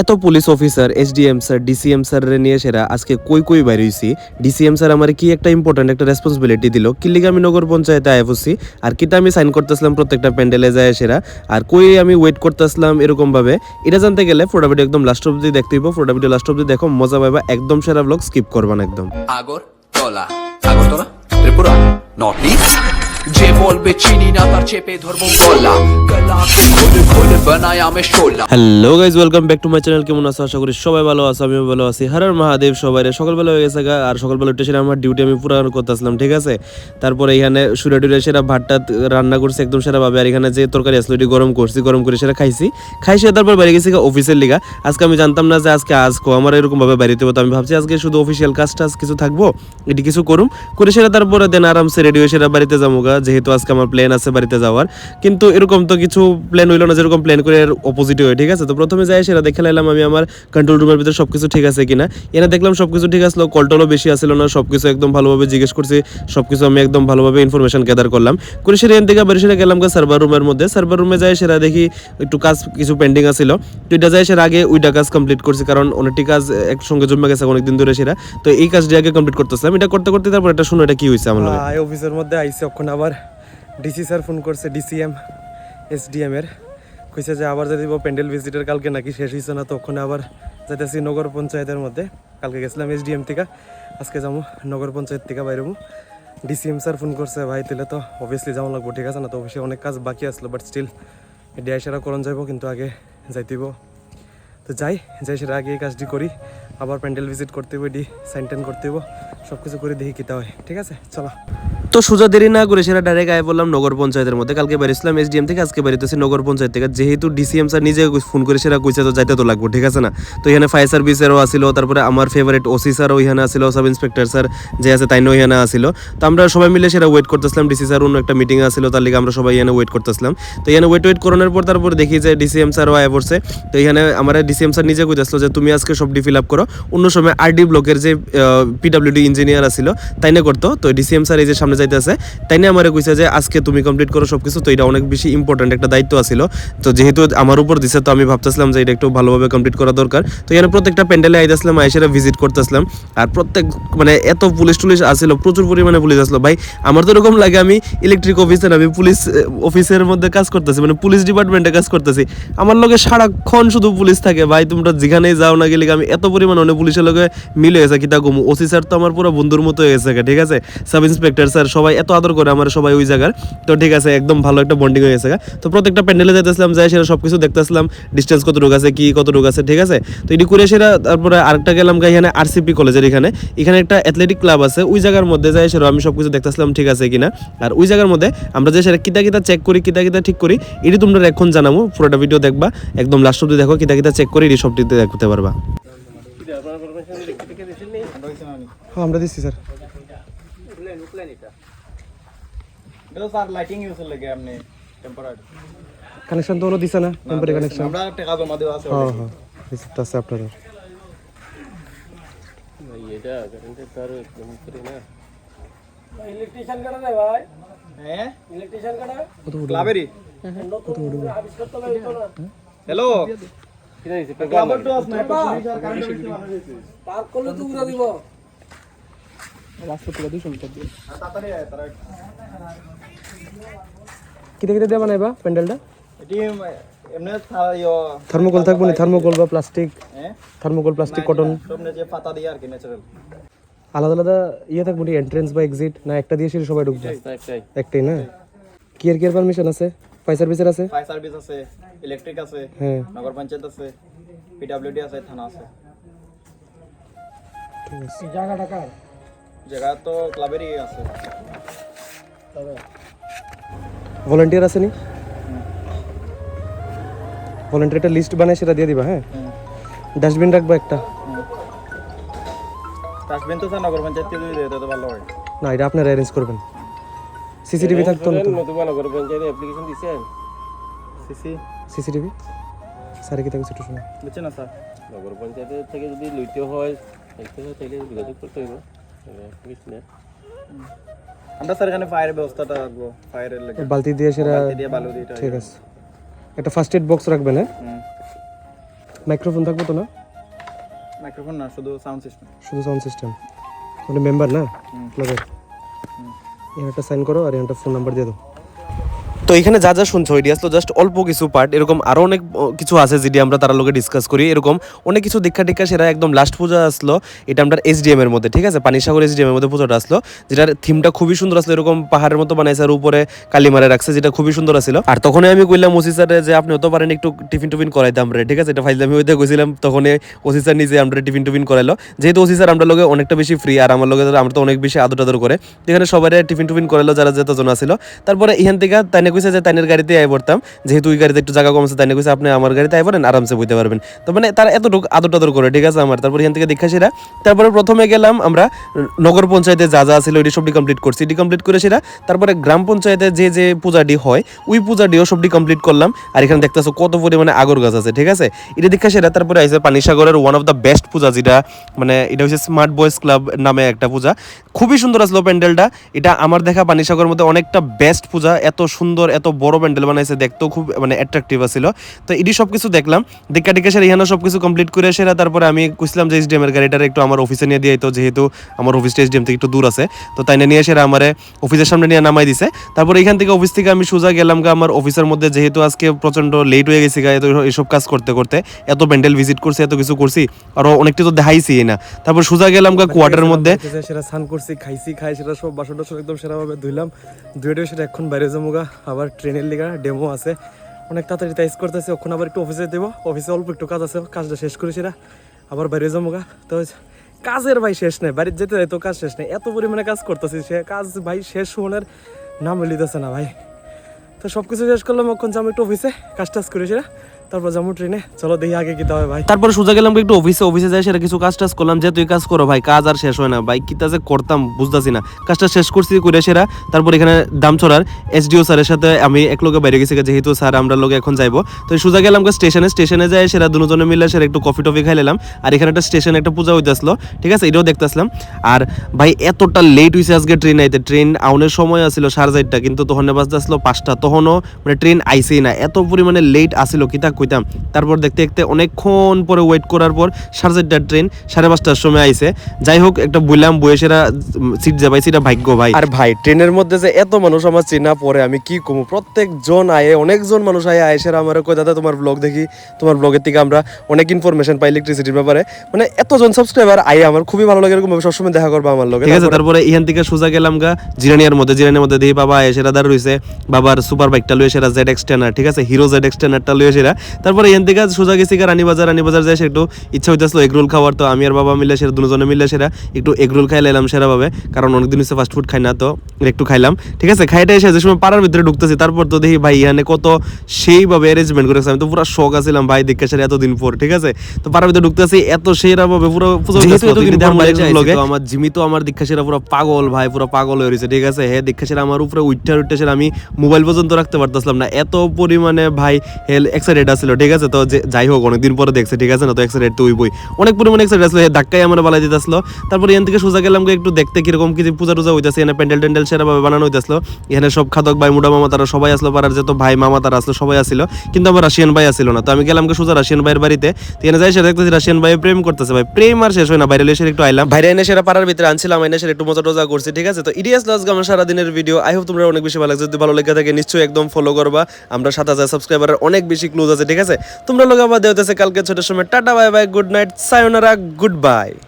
এত police officer, SDM sir, DCM sir নিয়ে সেরা আজকে কই কই বাইর হইছি? ডিসিএম স্যার আমার কি একটা ইম্পর্টেন্ট একটা রেসপন্সিবিলিটি দিল? কিল্লিগা আমি নগর পঞ্চায়েতে আয় বসছি আর কিটা আমি সাইন করতেছিলাম প্রত্যেকটা প্যান্ডেলে যায় সেরা, আর কই আমি ওয়েট করতেছিলাম এরকম ভাবে এটা জানতে গেলে ফোটা ভিডিও একদম লাস্ট অব্দি দেখতে হইব ফোটা ভিডিও লাস্ট অব্দি দেখো, মজা পাইবা, একদম সেরা ব্লগ স্কিপ করবা না একদম। Agartala Agartala, Tripura, north east. যে বলবে, চিনি ধরবো গলা। Hello guys welcome back to my channel কেমন আছো? আশা করি সবাই ভালো আছো, আমিও ভালো আছি। হারার মহাদেব সবাই সকালবেলা হয়ে গেছে আর সকালবেলা উঠে সেরা আমার ডিউটি আমি পুরো করতেছিলাম, ঠিক আছে? তারপরে এখানে সুরে টুরে সেরা ভাতটা রান্না করছি, একদম সেরা ভাবে আর এখানে যে তরকারি আসলো এটি গরম করছি, গরম করে সেটা খাইছি। খাইছি তারপর বাইরে গেছি অফিসের লিগা। আজকে আমি জানতাম না যে আজকে আজকো, আমার এরকম ভাবে বাড়িতে হতো আমি ভাবছি আজকে শুধু অফিসিয়াল কাজ টাজ কিছু থাকব, এটি কিছু করুম। করে সেটা তারপরে দেন আরামসে রেডি হয়ে সেটা বাড়িতে যাব গা। যেহেতু আজকে আমার প্ল্যান আছে বাড়িতে যাওয়ার। কিন্তু এরকম তো কিছু প্ল্যান হইল না, যেরকম প্ল্যান করে অপোজিট হয়, ঠিক আছে? তো প্রথমে যাই, সেটা দেখে লাইলাম আমি আমার কন্ট্রোল রুমের ভিতরে সবকিছু ঠিক আছে কিনা। এনে দেখলাম সবকিছু ঠিক আসলো কলটলও বেশি আসলো না, সবকিছু একদম ভালোভাবে জিজ্ঞেস করছি, সবকিছু আমি একদম ভালোভাবে ইনফরমেশন গ্যাদার করলাম। করে সেটা এন থেকে বাড়ি সেটা গেলাম সার্ভার রুমের মধ্যে। সার্ভার রুমে যাই, সেটা দেখি একটু কাজ কিছু পেন্ডিং আছিল তো এটা যাই, সেটা আগে ওইটা কাজ কমপ্লিট করছি, কারণ অনেকটি কাজ একসঙ্গে জমে গেছে অনেকদিন ধরে সেটা। তো এই কাজটি আগে কমপ্লিট করতেছিলাম। এটা করতে করতে তারপর এটা শুনো, এটা কি হয়েছে আমার অফিসের মধ্যে আইসে অক্ষণ আবার। ডিসি স্যার ফোন করছে, ডিসিএম, এসডিএম এর। কইছে যে আবার যদি প্যান্ডেল ভিজিটের কালকে নাকি শেষ হয়েছে না তখন আবার যাইতেছি নগর পঞ্চায়েতের মধ্যে। কালকে গেছিলাম এসডিএম থেকে, আজকে যাব নগর পঞ্চায়েত থেকে বাইরেবো ডিসিএম স্যার ফোন করছে, ভাই, তাহলে তো অবভিয়াসলি যাওয়া লাগবো, ঠিক আছে না? তো অফিসে অনেক কাজ বাকি আসলো বাট স্টিল ডিআই সেরা করণ যাইব, কিন্তু আগে যাইতেইব। তো যাই যাই সেটা আগে এই কাজটি করি, আবার প্যান্ডেল ভিজিট করতে হইব ডি সাইন টাইন করতে হইব সব কিছু করে দেখি কিতা হয়, ঠিক আছে? চলো। তো সোজা দেরি না করে সেটা ডাইরেক্ট আয় বললাম নগর পঞ্চায়েতের মধ্যে। কালকে বেরিয়েছিলাম এসডিএম থেকে আজকে বেরিয়েছি নগর পঞ্চায়েত থেকে। যেহেতু ডিসিএম স্যার নিজে ফোন করে সেটা কইছে তো যাইতে তো লাগবো, ঠিক আছে না? তো এখানে ফায়ার সার্ভিসেরও আসিল, তারপরে আমার ফেভারিট ওসি স্যারও এখানে আসিল সাব ইন্সপেক্টর স্যার যে আছে তাইনও এখানে আসিল। তো আমরা সবাই মিলে সেটা ওয়েট করতেছিলাম ডিসি স্যার অন্য একটা মিটিং আসিল, তার লিগে আমরা সবাই এখানে ওয়েট করতেছিলাম। তো এখানে ওয়েট ওয়েট করানোর পর তারপর দেখি যে ডিসিএম স্যারও আয় পড়ছে। তো এখানে আমার ডিসিএম স্যার নিজে কইতেছিল যে তুমি আজকে সব ডি ফিল আপ করো। অন্য সময় আরডি ব্লকের যে পিডাব্লিউডি ইঞ্জিনিয়ার আসিল তাইনে করতো। তো ডিসিএম স্যার এই যে সামনে যাইতেছে। তাইনে আমার কইছে যে, আজকে তুমি কমপ্লিট করো সবকিছু। তো এটা অনেক বেশি ইম্পর্টেন্ট একটা দায়িত্ব আছিল। তো যেহেতু আমার উপর দিছে, তো আমি ভাবতেছিলাম যে এটা একটু ভালোভাবে কমপ্লিট করা দরকার। তো এখানে প্রত্যেকটা প্যান্ডেলে আইতেছিলাম, আইসেরা ভিজিট করতেছিলাম। আর প্রত্যেক মানে এত পুলিশ টুলিশ আসছিল প্রচুর পরিমাণে পুলিশ আসলো। ভাই, আমার তো এরকম লাগে আমি ইলেকট্রিক অফিসের আমি পুলিশ অফিসের মধ্যে কাজ করতেছি মানে পুলিশ ডিপার্টমেন্টে কাজ করতেছি। আমার লগে সারাক্ষণ শুধু পুলিশ থাকে। ভাই, তোমরা যেখানেই যাও না গেলে আমি এত পরিমাণে অনেক পুলিশের লগে মিলে গেছে কিতা কমু? ওসি স্যার তো আমার পুরো বন্ধুর মতো হয়ে গেছে, ঠিক আছে? সাব ইন্সপেক্টর স্যার সবাই এত আদর করে আমার সবাই ওই জায়গার। তো ঠিক আছে, একদম ভালো একটা বন্ডিং হয়ে গেছে তো প্রত্যেকটা প্যান্ডেলে যাইতেছিলাম, যাই সেটা সব কিছু দেখতেছিলাম ডিস্টেন্স কত রোগ আছে, কি কত রোগ আছে, ঠিক আছে? তো এটি করে সেটা তারপরে আরেকটা গেলাম এখানে আরসিপি কলেজের এখানে। এখানে একটা অ্যাথলেটিক ক্লাব আছে, ওই জায়গার মধ্যে যাই সেটা আমি সব কিছু দেখতেছিলাম, ঠিক আছে কিনা? আর ওই জায়গার মধ্যে আমরা যে সেটা কিতা কিতা চেক করি, কিতা কিতা ঠিক করি, এটি তোমরা এখন জানাব, পুরোটা ভিডিও দেখবা। একদম লাস্ট অব্দি দেখো, কিতা কিতা চেক করি, এটি সবটিতে দেখতে পারবা। হ্যাঁ আমরা দিচ্ছি, স্যার। এটা তো স্যার লাইটিং ইউজ লাগে আপনি টেম্পোরারি কানেকশন তো ওরা দিছে না টেম্পোরারি কানেকশন আমরা টাকা জমা দেওয়া আছে হ্যাঁ হ্যাঁ রিসিপ্ট আছে আপনার হ্যাঁ? ক্লাবেরই হ্যালো ক্লাবের তো আছে না কারেন্ট বিল তাড়াতাড়ি আয়, তারা কিতে কিতে দিয়ে বানাইবা প্যান্ডেলটা এটি এমনি থা- থার্মোকল থাকব না? থার্মোকল বা প্লাস্টিক হ্যাঁ থার্মোকল প্লাস্টিক কটন? পাতা দিয়ে আর কি ন্যাচারাল আলাদা আলাদা ইয়ে থাকব না? এন্ট্রেন্স বা এক্সিট না একটা দিয়ে সেটা সবাই ঢুকবে? একটাই না? কি আর কি আর পারমিশন আছে? ফায়ার সার্ভিসের আছে? ফায়ার সার্ভিস আছে ইলেকট্রিক আছে হ্যাঁ। নগর পঞ্চায়েত আছে পিডব্লিউডি আছে থানা আছে। জায়গা তো ক্লাবেরই আছে। ভলান্টিয়ার আছে নি? ভলান্টিয়ারটা লিস্ট বানায় সেটা দিয়ে দিবা হ্যাঁ? ডাস্টবিন রাখব একটা। ডাস্টবিন তো নগর পঞ্চায়েত দেয় তো ভালো হয়। না এটা আপনারা অ্যারেঞ্জ করবেন। সিসিটিভি থাকতো না সিসি সিসিটিভি স্যার কি থাকছে একটু শোনো। বুঝছে না স্যার? নগর পঞ্চায়েতের থেকে যদি লইতে হয় তাইলে যোগাযোগ করতে না আমরা স্যার এখানে ফায়ারের ব্যবস্থাটা রাখব ফায়ারের লাগে। বালতি দিয়ে সেটা বালতি দিয়ে বালু দিয়ে ঠিক আছে। একটা ফার্স্ট এড বক্স রাখবেন হ্যাঁ? মাইক্রোফোন থাকব তো না? মাইক্রোফোন না শুধু সাউন্ড সিস্টেম শুধু সাউন্ড সিস্টেম মানে মেম্বার না? ক্লাবের এখানটা সাইন করো আর এখানটা ফোন নাম্বার দিয়ে দাও। তো এখানে যা যা শুনছো ইডিয়াস তো জাস্ট অল্প কিছু পার্ট এরকম আরও অনেক কিছু আছে যেটি আমরা তার লোকে ডিসকাস করি, এরকম অনেক কিছু দীক্ষা টিক্ষা সেটা একদম লাস্ট পূজা আসলো, এটা আমরা এসডিএম এর মধ্যে, ঠিক আছে? পানিসাগর এসডিএম এর মধ্যে পুজোটা আসলো, যেটার থিমটা খুবই সুন্দর আসলো, এরকম পাহাড়ের মতো বানাইছে আর উপরে কালিমারে রাখছে, যেটা খুবই সুন্দর ছিল আর তখনই আমি কইলাম ওসি স্যার যে আপনি হতে পারেন একটু টিফিন টিফিন করাইতাম রে ঠিক আছে? এটা ফাইল আমি ওইতে কইছিলাম তখন ওসি স্যার নিজে আমরা টিফিন টিফিন করাইলো। যেহেতু ওসি স্যার আমরা লোকে অনেকটা বেশি ফ্রি আর আমার লোকে আমরা তো অনেক বেশি আদর টাদর করে, এখানে সবাই টিফিন টিফিন করাইলো, যারা যতজন আছিল তারপরে এখান থেকে তাইনে কইছে যে তাইনের গাড়িতে আই পড়তাম। যেহেতু ওই গাড়িতে একটু জায়গা কম আছে, তাইনে কইছে আপনি আমার গাড়িতে আই পড়েন, আরামসে বইতে পারবেন। তো মানে তারা এতটুকু আদর টাদর করে, ঠিক আছে আমার? তারপর এখান থেকে দেখা সেরা। তারপরে প্রথমে গেলাম আমরা নগর পঞ্চায়েতে যা যা ছিল, ওইটি সবটি কমপ্লিট করছি। এটি কমপ্লিট করে সেরা। তারপরে গ্রাম পঞ্চায়েতে যে যে পূজাটি হয়, ওই পূজাটিও সবটি কমপ্লিট করলাম। আর এখানে দেখতেছো কত পরিমাণে আগর গাছ আছে, ঠিক আছে? এটা দেখা সেরা। তারপরে আইসে পানিসাগরের ওয়ান অফ দ্য বেস্ট পূজা যেটা মানে এটা হচ্ছে স্মার্ট বয়েজ ক্লাব নামে একটা পূজা। খুবই সুন্দর আসলো প্যান্ডেলটা। এটা আমার দেখা পানিসাগরের মধ্যে অনেকটা বেস্ট পূজা। এত সুন্দর এত বড় প্যান্ডেল বানাইছে, দেখতেও খুব মানে অ্যাট্রাকটিভ আছিল। তো এটি সব কিছু দেখলাম দেখা টিকা সেরা ইহানো সব কিছু কমপ্লিট করে সেরা, তারপরে আমি কইছিলাম যে এসডিএম এর গাড়িটার একটু আমার অফিসে নিয়ে দিয়ে তো, যেহেতু আমার অফিসটা এসডিএম থেকে একটু দূর আছে। তো তাই নিয়ে সেরা আমার অফিসের সামনে নিয়ে নামাই দিছে। তারপর এখান থেকে অফিস থেকে আমি সোজা গেলাম গা আমার অফিসের মধ্যে, যেহেতু আজকে প্রচণ্ড লেট হয়ে গেছি গা, এত এসব কাজ করতে করতে, এত প্যান্ডেল ভিজিট করছি, এত কিছু করছি, আরও অনেকটি তো দেখাইছি না। তারপর সোজা গেলাম গা কোয়ার্টারের মধ্যে। সেটা স্নান করছি, খাইছি, খাই সেটা সব বাসন টাসন একদম সেরাভাবে ধুইলাম ধুয়ে সেটা এখন বাইরে যাব গা আবার ট্রেনের লিগা ডেমো আছে। অনেক তাড়াতাড়ি টাইস করতেছে ওখানে আবার একটু অফিসে দেবো। অফিসে অল্প একটু কাজ আছে, কাজটা শেষ করেছি সেটা আবার বাইরে যাব গা। তো কাজের ভাই শেষ নেই বাড়িতে যেতে তো কাজ শেষ নেই। এত পরিমাণে কাজ করতেছি, সে কাজ ভাই শেষ হওয়ার নাম লিতেছে না ভাই। তো সব কিছু শেষ করলাম যে যাব একটু অফিসে কাজ টাজ করেছি সেটা তারপর যাব ট্রেনে। চলো দেখি আগে কি হবে ভাই। তারপরে সোজা গেলাম একটু অফিসে অফিসে যাই, সেটা কিছু কাজ টাজ করলাম। যে তুই কাজ করো ভাই, কাজ আর শেষ হয় না। ভাই, কিতা যে করতাম বুঝতেছি না। কাজটা শেষ করছি করে সেরা। তারপর এখানে দামছড়ার এসডিও স্যারের সাথে আমি এক লোকে বাইরে গেছি, যেহেতু স্যার আমরা লোকে এখন যাইবো। তো সোজা গেলাম স্টেশনে স্টেশনে যাই, সেরা দুজনে মিলে সেরা একটু কফি টফি খাইলাম আর এখানে একটা স্টেশনে একটা পূজা হইতে আসলো। ঠিক আছে? এটাও দেখতে আসলাম। আর ভাই, এতটা লেট হয়েছে আজকে ট্রেন আইতে। ট্রেন আউনের সময় আসছিল সাড়ে চারটা, কিন্তু তখন বাজতে আসলো পাঁচটা। তখনও মানে ট্রেন আইসেই না। এত পরিমাণে লেট আসিল কিতা কইতাম। তারপর দেখতে দেখতে অনেকক্ষণ পরে ওয়েট করার পর সাড়ে চারটার ট্রেন সাড়ে পাঁচটার সময় আইসে যাই হোক একটা বললাম বয়সেরা সিট যে পাইছি এটা ভাগ্য ভাই। আর ভাই ট্রেনের মধ্যে যে এত মানুষ আমার চেনা পরে আমি কি কমু? প্রত্যেকজন আয়ে অনেকজন মানুষ আয়ে আয়েসের আমার কই দাদা তোমার ব্লগ দেখি। তোমার ব্লগের থেকে আমরা অনেক ইনফরমেশন পাই ইলেকট্রিসিটির ব্যাপারে। মানে এতজন সাবস্ক্রাইবার আয়ে আমার খুবই ভালো লাগে এরকম সবসময় দেখা করব আমার লগে। ঠিক আছে তারপরে এখান থেকে সোজা গেলাম গা জিরানিয়ার মধ্যে। জিরানিয়ার মধ্যে দেখি বাবা আয়ে সেরা দাঁড় রয়েছে বাবার সুপার বাইকটা লুয়ে সেরা জেড এক্স টেনার ঠিক আছে? হিরো জেড এক্স টেনারটা লুয়ে সেরা। তারপরে এখান থেকে সোজা গেছি রানীবাজার রানীবাজার যাই একটু ইচ্ছা হইতেছিল এগ রোল খাওয়ার তো আমি আর বাবা মিলে সেরা দুজনে মিলে সেরা একটু এগ রোল খাই লাইলাম সেরা ভাবে কারণ অনেকদিন হচ্ছে ফাস্ট ফুড খাই না তো একটু খাইলাম। ঠিক আছে খাইটা এসে যে সময় পাড়ার ভিতরে ঢুকতেছি তারপর তো দেখি ভাই এখানে কত সেইভাবে অ্যারেঞ্জমেন্ট করেছে আমি তো পুরো শখ আছিলাম ভাই দেখে সেরা এতদিন পর ঠিক আছে? তো পাড়ার ভিতরে ঢুকতেছি এত সেরা ভাবে পুরো আমার জিমি তো আমার দীক্ষা সেরা পুরো পাগল ভাই পুরো পাগল হয়ে রয়েছে ঠিক আছে? হ্যাঁ দীক্ষা সেরা আমার উপরে উঠতে উঠতে সেরা আমি মোবাইল পর্যন্ত রাখতে পারতেছিলাম না এত পরিমাণে ভাই হেল এক্সাইটেড আছিল ঠিক আছে? তো যাই হোক, অনেকদিন পরে দেখছে, ঠিক আছে না? তো এক্সাইটেড তো বই অনেক পরিমাণে এক্সাইটেড আসলো ধাক্কাই আমার বালাই দিতে আসলো তারপরে এখান থেকে সোজা গেলাম একটু দেখতে কীরকম কি পূজা টুজা হইতেছে, এখানে প্যান্ডেল ট্যান্ডেল সেরা ভাবে বানানো হইতেছিল। এখানে সব খাদক ভাই, মুডা মামা তারা সবাই আসলো, পাড়ার যত ভাই, মামা তারা আসলো, সবাই আসলো। কিন্তু আমার রাশিয়ান ভাই আসলো না। তো আমি গেলাম সোজা রাশিয়ান ভাইয়ের বাড়িতে। তো এখানে যাই সেটা দেখতেছি রাশিয়ান ভাই প্রেম করতেছে। ভাই, প্রেম আর শেষ হয় না। বাইরে একটু আইলাম। বাইরে এনে সেরা পাড়ার ভিতরে আনছিলাম, এনে সেটা একটু মজা টজা করছি, ঠিক আছে? তো ইডিয়াস লাস আমার সারাদিনের ভিডিও আই হোপ তোমরা অনেক বেশি ভালো লাগছে। যদি ভালো লেগে থাকে, নিশ্চয়ই একদম ফলো করবা। আমরা সাত হাজার সাবস্ক্রাইবারের অনেক বেশি ক্লোজ আছে ঠিক আছে? তোমরা লোক আবার দেওয়া কালকে ছোটের সময়। Tata, bye bye good night সায়োনারা good by